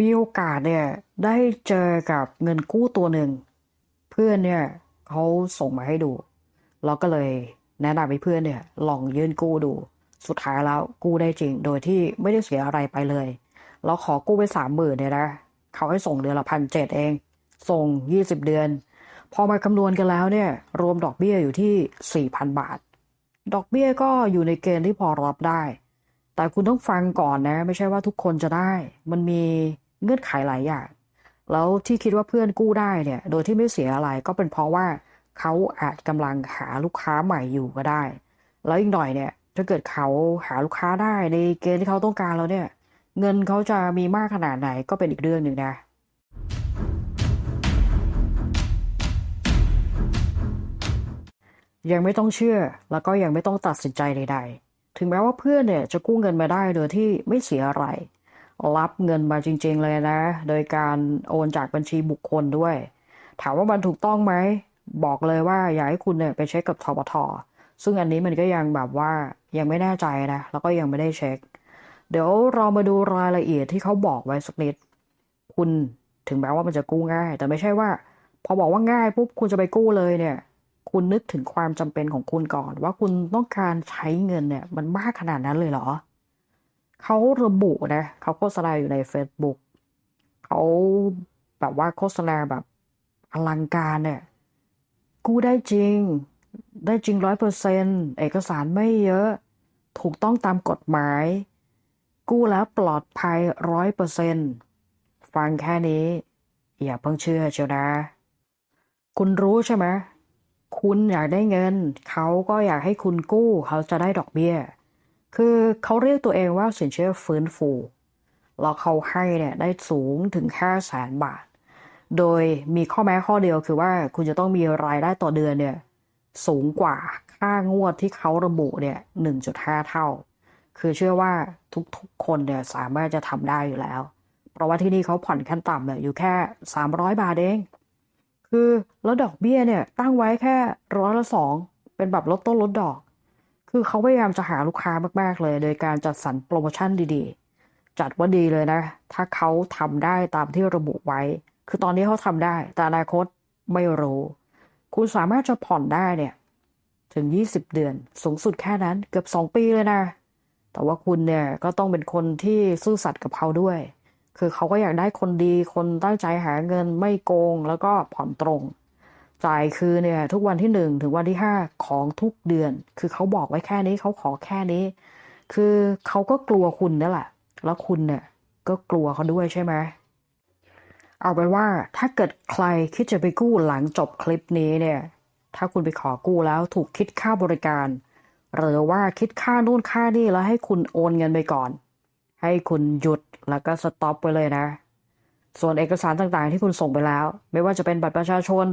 มีโอกาสเนี่ยได้เจอกับเงินกู้ตัวหนึ่ง เพื่อนเนี่ยเขาส่งมาให้ดู เราก็เลยแนะนำให้เพื่อนเนี่ยลองยื่นกู้ดู สุดท้ายแล้วกู้ได้จริง โดยที่ไม่ได้เสียอะไรไปเลย เราขอกู้ไปสามหมื่นเนี่ยนะเขาให้ส่งเดือนละพันเจ็ดเอง ส่งยี่สิบเดือน พอมาคำนวณกันแล้วเนี่ย รวมดอกเบี้ยอยู่ที่สี่พันบาท ดอกเบี้ยก็อยู่ในเกณฑ์ที่พอรับได้ แต่คุณต้องฟังก่อนนะ ไม่ใช่ว่าทุกคนจะได้ มันมีเงื่อนไขหลายอย่าง แล้วที่คิดว่าเพื่อนกู้ได้เนี่ย โดยที่ไม่เสียอะไรก็เป็นเพราะว่าเขาอาจกำลังหาลูกค้าใหม่อยู่ก็ได้ แล้วอีกหน่อยเนี่ย ถ้าเกิดเขาหาลูกค้าได้ในเกณฑ์ที่เขาต้องการแล้วเนี่ย เงินเขาจะมีมากขนาดไหนก็เป็นอีกเรื่องหนึ่งนะยังไม่ต้องเชื่อแล้วก็ยังไม่ต้องตัดสินใจใด ๆ ถึงแม้ว่าเพื่อนเนี่ยจะกู้เงินมาได้โดยที่ไม่เสียอะไร รับเงินมาจริง ๆ เลยนะ โดยการโอนจากบัญชีบุคคลด้วย ถามว่ามันถูกต้องไหม บอกเลยว่าอยากให้คุณเนี่ยไปเช็คกับทบท ซึ่งอันนี้มันก็ยังแบบว่ายังไม่แน่ใจนะ แล้วก็ยังไม่ได้เช็ค เดี๋ยวเรามาดูรายละเอียดที่เขาบอกไว้สักนิด คุณถึงแม้ว่ามันจะกู้ง่าย แต่ไม่ใช่ว่า พอบอกว่าง่ายปุ๊บคุณจะไปกู้เลยเนี่ย คุณนึกถึงความจำเป็นของคุณก่อน ว่าคุณต้องการใช้เงินเนี่ย มันมากขนาดนั้นเลยเหรอ เขาระบุนะเขาโฆษณาอยู่ใน Facebook เขาแบบว่าโฆษณาแบบอลังการเนี่ย กู้ได้จริง ได้จริงร้อยเปอร์เซนเอกสารไม่เยอะ ถูกต้องตามกฎหมาย กู้แล้วปลอดภัยร้อยเปอร์เซนฟังแค่นี้ อย่าเพิ่งเชื่อเชียวนะ คุณรู้ใช่ไหม คุณอยากได้เงิน เขาก็อยากให้คุณกู้ เขาจะได้ดอกเบี้ย คือเขาเรียกตัวเองว่าสินเชื่อฟื้นฟูแล้วเขาให้เนี่ยได้สูงถึงห้าแสนบาท โดยมีข้อแม้ข้อเดียวคือว่าคุณจะต้องมีรายได้ต่อเดือนเนี่ยสูงกว่าค่างวดที่เขาระบุเนี่ยหนึ่งจุดห้าเท่า คือเชื่อว่าทุกๆคนเนี่ยสามารถจะทำได้อยู่แล้ว เพราะว่าที่นี่เขาผ่อนขั้นต่ำเนี่ยอยู่แค่สามร้อยบาทเอง คือแล้วดอกเบี้ยเนี่ยตั้งไว้แค่ร้อยละสองเป็นแบบลดต้นลดดอก คือเขาพยายามจะหาลูกค้ามาก ๆ เลย โดยการจัดสรรโปรโมชั่นดีๆ จัดว่าดีเลยนะ ถ้าเขาทำได้ตามที่ระบุไว้ คือตอนนี้เขาทำได้ แต่อนาคตไม่รู้ คุณสามารถจะผ่อนได้เนี่ย ถึง 20 เดือน สูงสุดแค่นั้นเกือบ 2 ปีเลยนะ แต่ว่าคุณเนี่ยก็ต้องเป็นคนที่ซื่อสัตย์กับเขาด้วย คือเขาก็อยากได้คนดีคนตั้งใจหาเงินไม่โกงแล้วก็ผ่อนตรง จ่ายคือเนี่ยทุกวันที่หนึ่งถึงวันที่ห้าของทุกเดือน คือเขาบอกไว้แค่นี้เขาขอแค่นี้ คือเขาก็กลัวคุณนั่นแหละ แล้วคุณเนี่ยก็กลัวเขาด้วยใช่ไหมเอาเป็นว่าถ้าเกิดใครคิดจะไปกู้หลังจบคลิปนี้เนี่ย ถ้าคุณไปขอกู้แล้วถูกคิดค่าบริการ หรือว่าคิดค่านู่นค่านี่แล้วให้คุณโอนเงินไปก่อน ให้คุณหยุดแล้วก็สต็อปไปเลยนะ ส่วนเอกสารต่างๆที่คุณส่งไปแล้ว ไม่ว่าจะเป็นบัตรประชาชน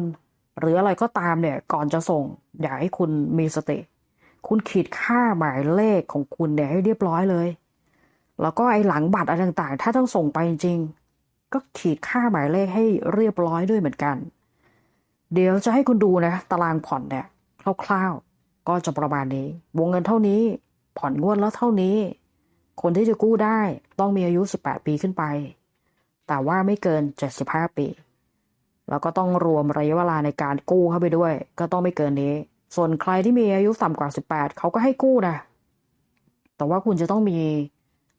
หรืออะไรก็ตามเนี่ยก่อนจะส่ง อยากให้คุณมีสติ คุณขีดค่าหมายเลขของคุณเนี่ยให้เรียบร้อยเลย แล้วก็ไอ้หลังบัตรอะไรต่างๆ ถ้าต้องส่งไปจริงๆก็ขีดค่าหมายเลขให้เรียบร้อยด้วยเหมือนกัน เดี๋ยวจะให้คุณดูนะ ตารางผ่อนเนี่ยคร่าวๆ ก็จะประมาณนี้ วงเงินเท่านี้ ผ่อนงวดแล้วเท่านี้ คนที่จะกู้ได้ต้องมีอายุ 18 ปีขึ้นไป แต่ว่าไม่เกิน 75 ปี แล้วก็ต้องรวมระยะเวลาในการกู้เข้าไปด้วย ก็ต้องไม่เกินนี้ ส่วนใครที่มีอายุต่ำกว่า 18 เขาก็ให้กู้นะ แต่ว่าคุณจะต้องมี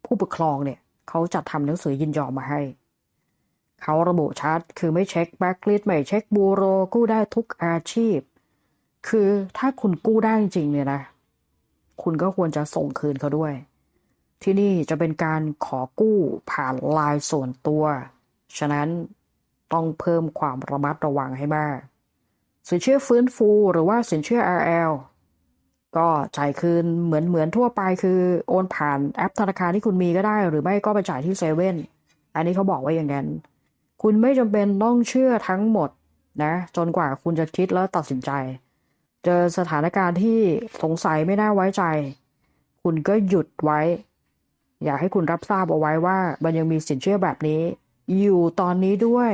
ผู้ปกครองเนี่ย เขาจัดทำหนังสือยินยอมมาให้ เขาระบุชัดคือไม่เช็คแบ็กลิสไม่เช็คบูโรกู้ได้ทุกอาชีพ คือถ้าคุณกู้ได้จริงๆเนี่ยนะ คุณก็ควรจะส่งคืนเขาด้วย ที่นี่จะเป็นการขอกู้ผ่านไลน์ส่วนตัว ฉะนั้นต้องเพิ่มความระมัดระวังให้มาก สินเชื่อฟื้นฟูหรือว่าสินเชื่อ RL ก็จ่ายคืนเหมือนเหมือนทั่วไปคือโอนผ่านแอปธนาคารที่คุณมีก็ได้ หรือไม่ก็ไปจ่ายที่เซเว่นอันนี้เขาบอกไว้อย่างนั้น คุณไม่จำเป็นต้องเชื่อทั้งหมดนะ จนกว่าคุณจะคิดแล้วตัดสินใจ เจอสถานการณ์ที่สงสัยไม่น่าไว้ใจ คุณก็หยุดไว้ อยากให้คุณรับทราบเอาไว้ว่ามันยังมีสินเชื่อแบบนี้ อยู่ตอนนี้ด้วย